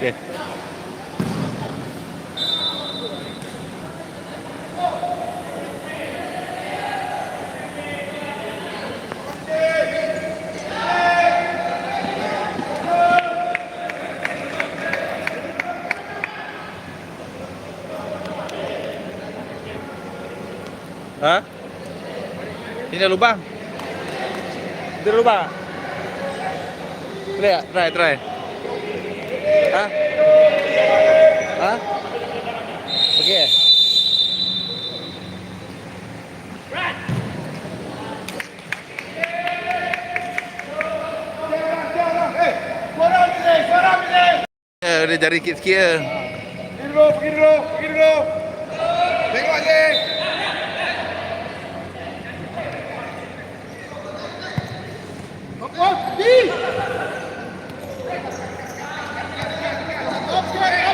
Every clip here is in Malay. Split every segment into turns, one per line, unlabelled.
Yeah. Ini ada lubang? Ada lubang? Boleh tak? Try, try. Ha? Ha? Okey. Ya, dia jari sikit-sikit je.
Pergi dulu, pergi dulu, pergi dulu. Tengok Aziz. Apa? Pergi. করে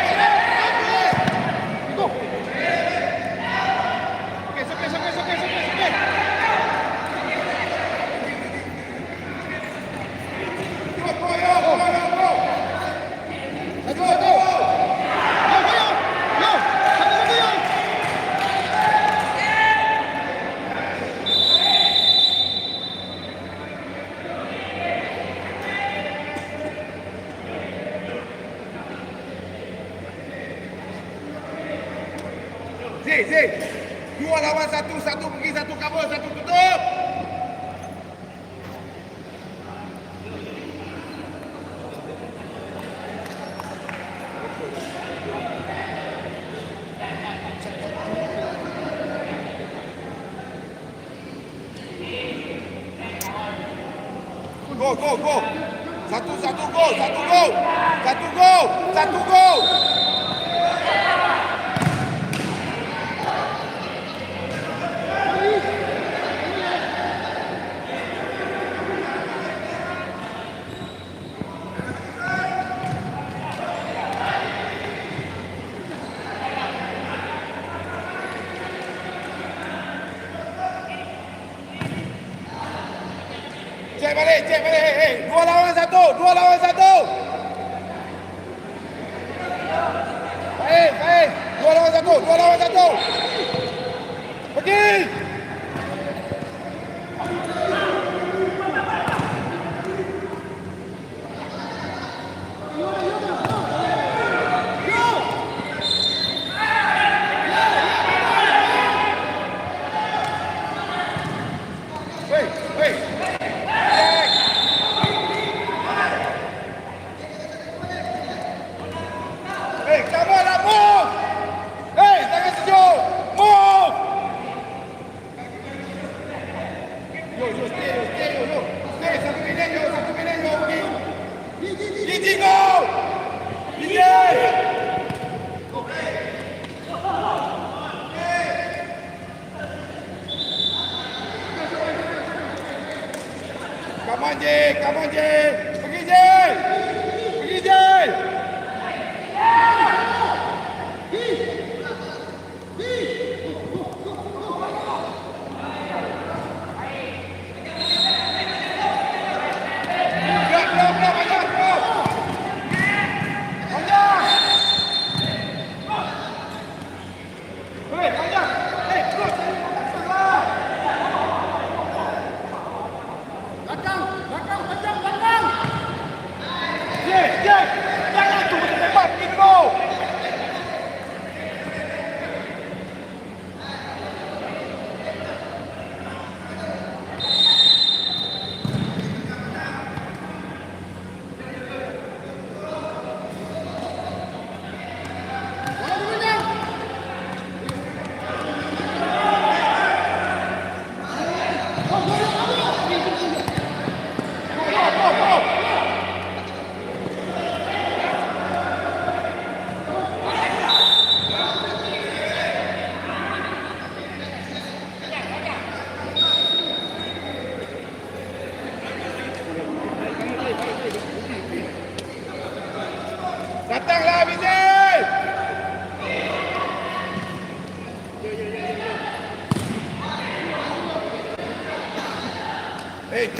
Dua lawan satu, satu pergi, satu cover, satu tutup. Go, go, go. Satu, satu go, satu go. Satu go, satu go. Cek balik, cek balik. Hey, hey. Dua lawan satu, dua lawan satu. Baik, baik. Dua lawan satu, dua lawan satu. Pergi.
Jaringan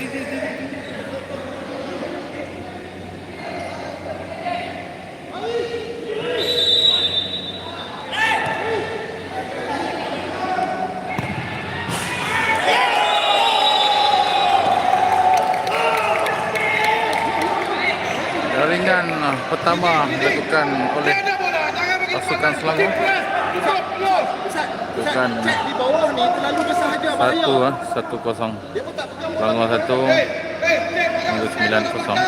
ah, pertama dilakukan oleh Pasukan. Selangor. Bukan satu ah, satu kosong. Selangor satu. Selangor sembilan kosong.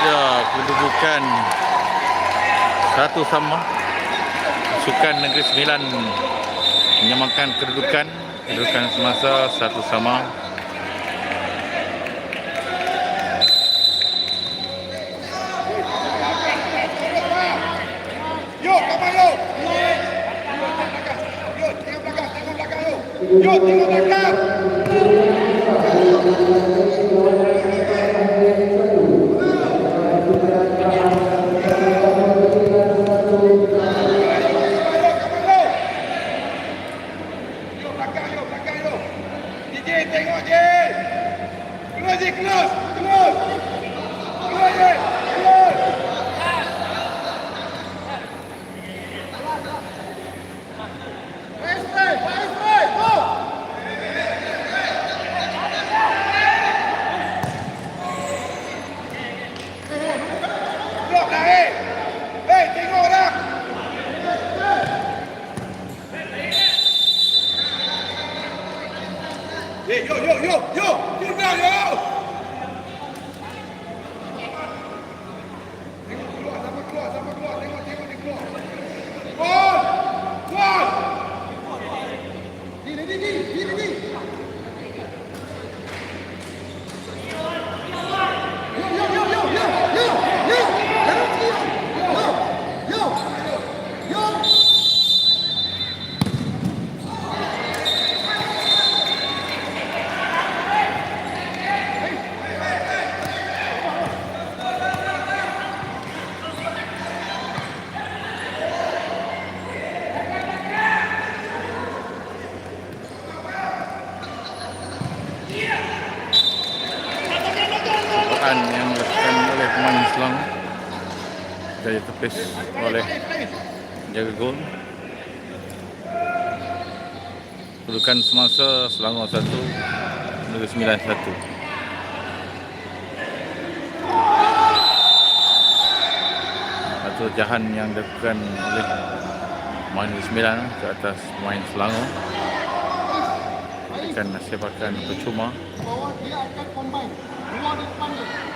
Tidak kedudukan satu sama. Sukan Negeri Sembilan menyamakan kedudukan kedudukan semasa satu sama.
Yo, come on, yo. Yo, tengok belakang, tengok yo. Yo, belakang, yo, belakang, yo. DJ, tengok, J. Close, J, close, close. Close, J, close. Fast play, fast play, go! Blok dah, eh! Eh, tengok dah! Eh, yo, yo, yo, yo! Pull down, yo! Tengok keluar, sampai keluar, sampai keluar. Tengok, tengok dia keluar. Gol! Gol! Di, di, di, di, di, di, di. Yo, yo, yo, yo, yo, yo, yo! Jangan tiup. Yo, yo, yo.
Percobaan yang dilakukan oleh pemain Selangor Gaya tepis oleh jaga gol Kedudukan semasa Selangor 1 Negeri Sembilan 1 Satu jahan yang dilakukan oleh pemain Sembilan ke atas pemain Selangor Akan sepakan percuma
bawah dia akan combine. Keluar di depan dia.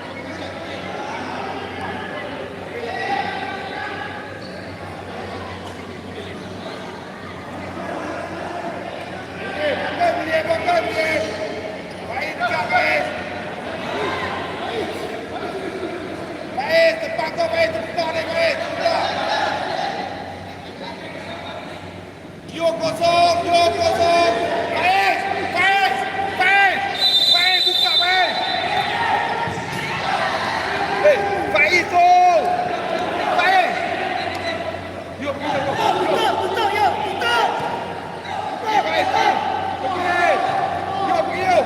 Yo kosong, yo kosong. Faiz, Faiz, Faiz, Faiz buka Faiz. Hey, Faiz tu. Faiz. Yo, yo, yo. Tutup, tutup, yo, tutup. Tutup, Faiz. Pergi. Yo, pergi, yo.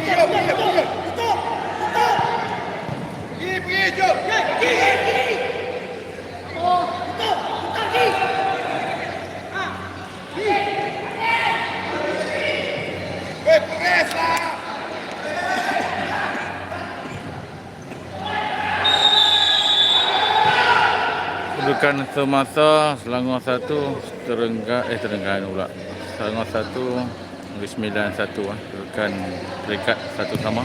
Pergi, yo, pergi, pergi. Tutup, tutup. Pergi, pergi, jom. Pergi, pergi. Oh, tutup, tutup, pergi. Weh, progress lah.
Kedudukan semasa Selangor 1 Terengga eh Terengganu pula. Selangor 1 Negeri Sembilan 1 ah. Kedudukan peringkat satu sama.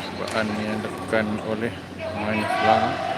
Cubaan yang dilakukan oleh pemain Selangor.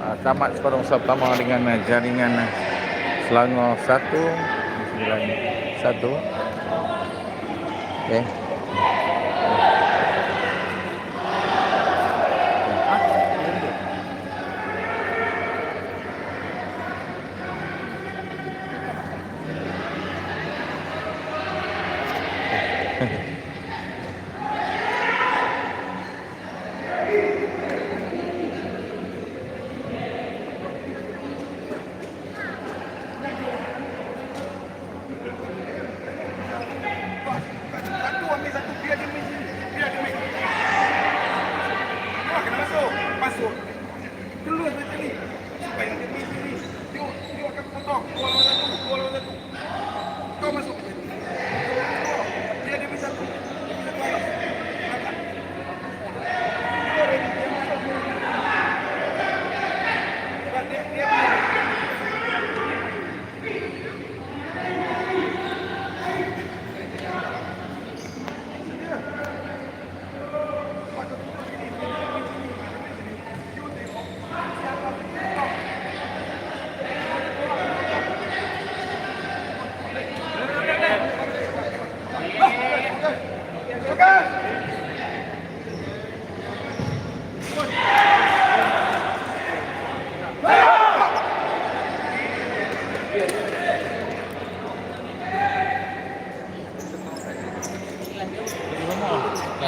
Ah, tamat separuh usaha pertama dengan eh, jaringan eh, Selangor 1 1
Okay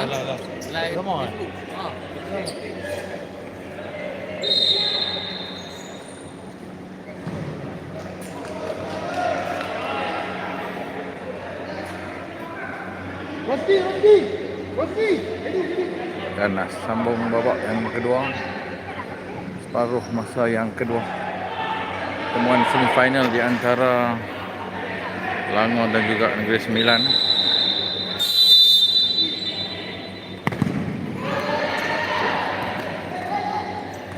lah, lah. Like, Come on. Dan sambung babak yang kedua. Separuh masa yang kedua. Temuan semifinal di antara Langor dan juga Negeri Sembilan.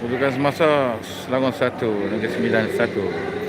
Pembukaan semasa Selangor 1, Negeri 9, 1.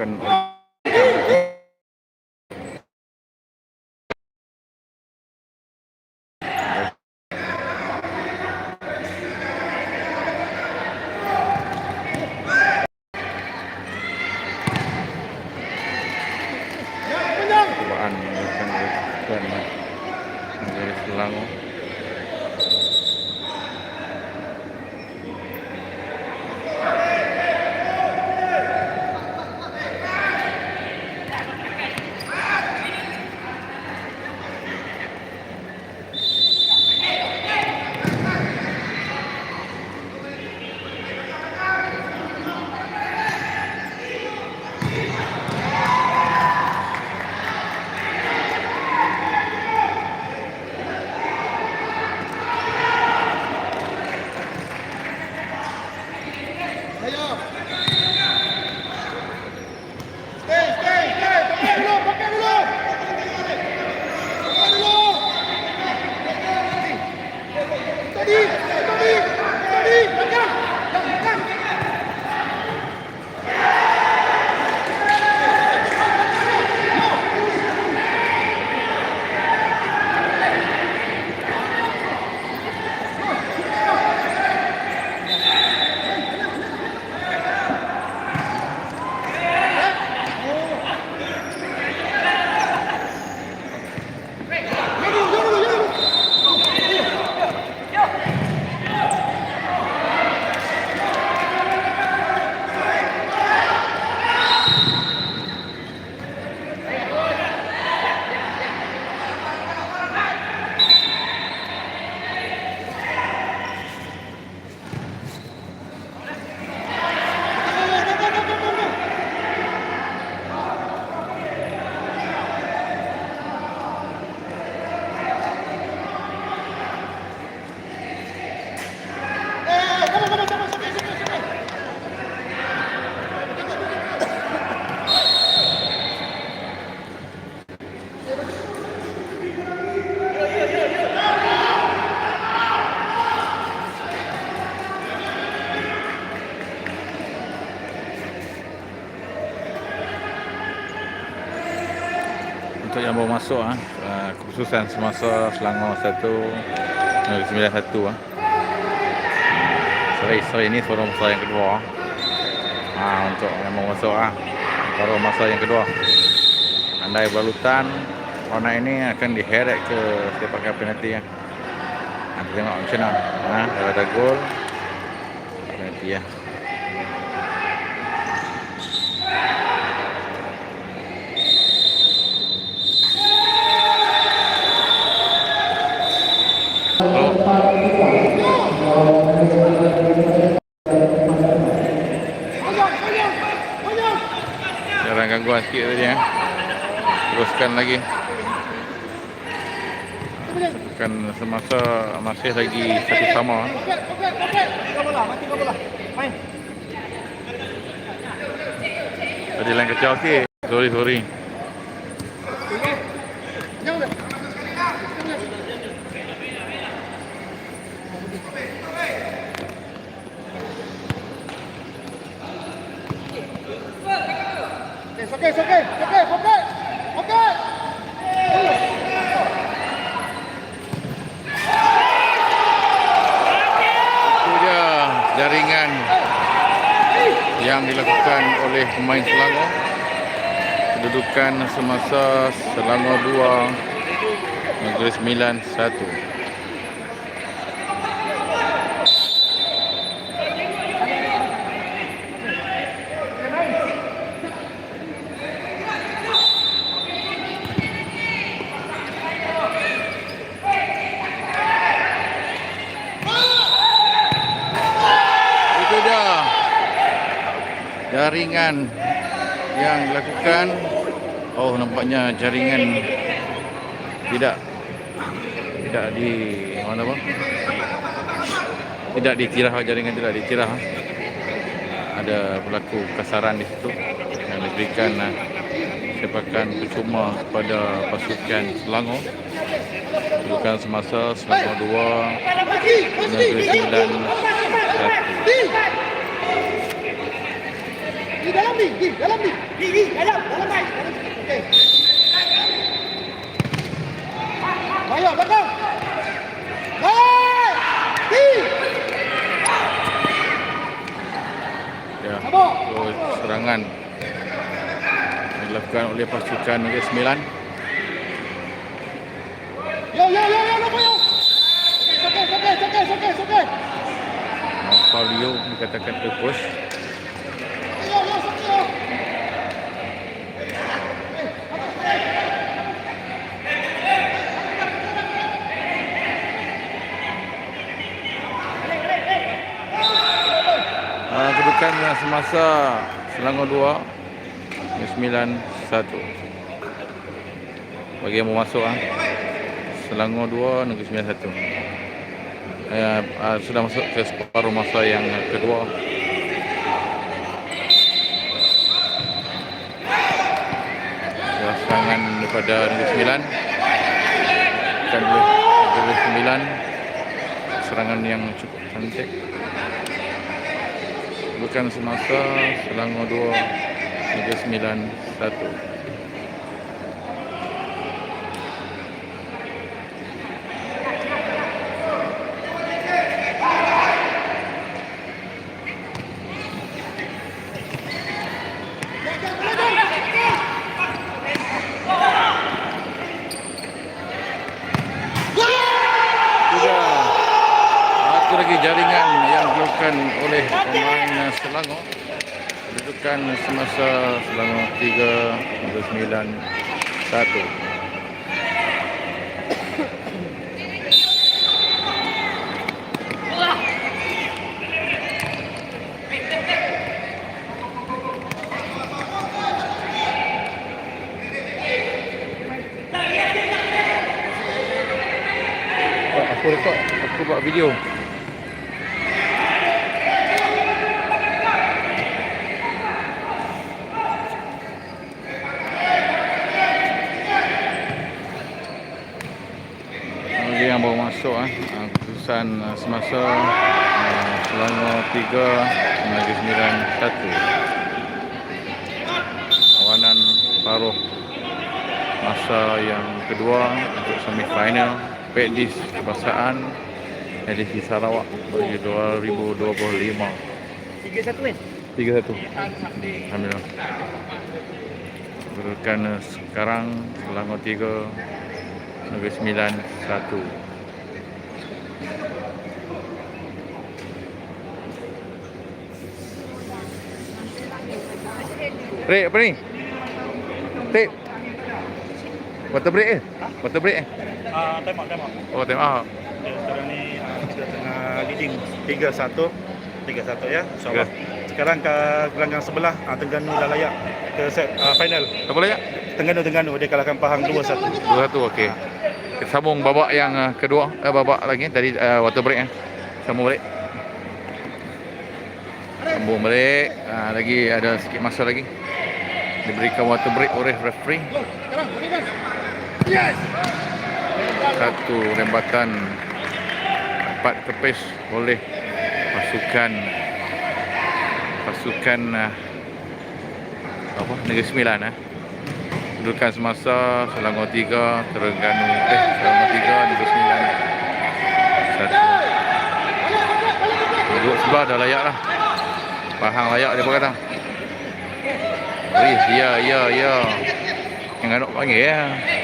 And. Masuk ah uh, keputusan semasa Selangor 1 Negeri Sembilan 1 ah. Sorry, sorry ini forum masa yang kedua. Ah untuk yang mau masuk ah. Baru masa yang kedua. Andai balutan warna ini akan diheret ke sepakai penalti ya. Nanti tengok macam mana. Ha, kalau ada gol penalti ya. Gangguan sikit tadi ya. Teruskan lagi. Kan semasa masih lagi satu sama. Tadi lain kacau sikit. Sorry, sorry.
It's okay, it's okay, it's okay, it's okay. Okay.
Itu dia jaringan yang dilakukan oleh pemain Selangor. Kedudukan semasa Selangor 2 Negeri Sembilan 1. Itu dia jaringan yang dilakukan. Oh nampaknya jaringan tidak tidak di mana apa? Tidak ditirah jaringan tidak ditirah. Ada berlaku kasaran di situ yang diberikan uh, sepakan percuma kepada pasukan Selangor. Bukan semasa Selangor 2 Negeri Sembilan 1.
Di dalam ni, di dalam ni. Di, di, dalam, dalam mai. Okey. Ayo, belakang. Hai! Di.
Ya. So, serangan yang dilakukan oleh pasukan Negeri Sembilan.
Yo, yo, yo, yo, yo, yo. Okey, okey, okey, okey, okey.
Paulio dikatakan terpush.
Yo, yo, okey, yo.
Uh, semasa Selangor 2 Negeri 9 1. Bagi yang mau masuk ah. Selangor 2 Negeri 9 1. Uh, sudah masuk ke separuh masa yang kedua. Serangan daripada Negeri Sembilan Bukan oleh Negeri Sembilan Serangan yang cukup cantik Bukan semasa Selangor 2 Negeri Sembilan 1 Sudah satu lagi jaringan yang dilakukan oleh pemain Selangor kedudukan semasa Selangor 3 Negeri 9 1 Aku rekod, aku buat video. Bagi yang baru masuk ah, ah, keputusan ah, semasa Selangor 3 Negeri Sembilan 1. Awanan paruh masa yang kedua untuk semifinal Pedis Kebangsaan edisi Sarawak bagi 2025
Tiga satu kan?
3-1 Alhamdulillah. Kerana sekarang Selangor 3 Negeri Sembilan 1 Rek apa ni? Tip Water break eh? Water break eh?
Ah, time out, time out.
Oh time out
Ya, sekarang ni ah, kita tengah leading 3-1. 3-1 ya. InsyaAllah. Sekarang ke gelanggang sebelah ah, Terengganu dah layak ke set ah, final.
Ya?
Terengganu Terengganu dia kalahkan Pahang 2-1.
2-1 okey Kita sambung babak yang uh, kedua eh, Babak lagi tadi uh, water break eh. Sambung balik Sambung balik uh, Lagi ada sikit masa lagi Diberikan water break oleh referee
Yes.
Satu rembatan Empat kepis oleh Pasukan Pasukan uh, Apa Negeri Sembilan eh. Kedudukan semasa Selangor 3 Terengganu Eh Selangor 3 Negeri Sembilan. Satu. Duduk sebelah dah layak lah Pahang layak dia kata Wih, ya, ya, ya. Yang anak panggil ya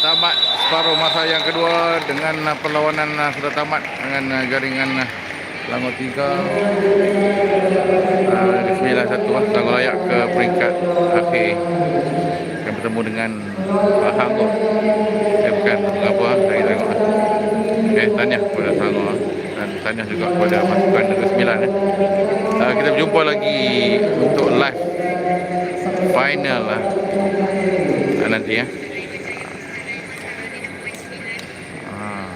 Tamat separuh masa yang kedua dengan uh, perlawanan uh, sudah tamat dengan uh, jaringan Selangor 3 uh, di 9-1 uh, Selangor layak ke peringkat akhir akan bertemu dengan Pahang kot eh bukan apa saya tengok lah. okay, tahniah kepada Selangor uh, dan tahniah juga kepada pasukan Negeri Sembilan eh. uh, kita berjumpa lagi untuk live final lah uh, nanti ya Ah.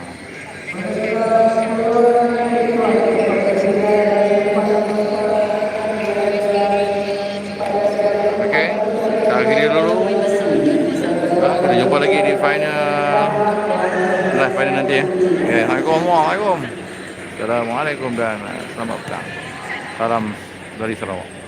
Okey, kita akhiri dulu. Ah, kita jumpa lagi di final live final nanti ya. Okay, Assalamualaikum warahmatullahi Assalamualaikum dan ah, selamat petang. Salam dari Sarawak.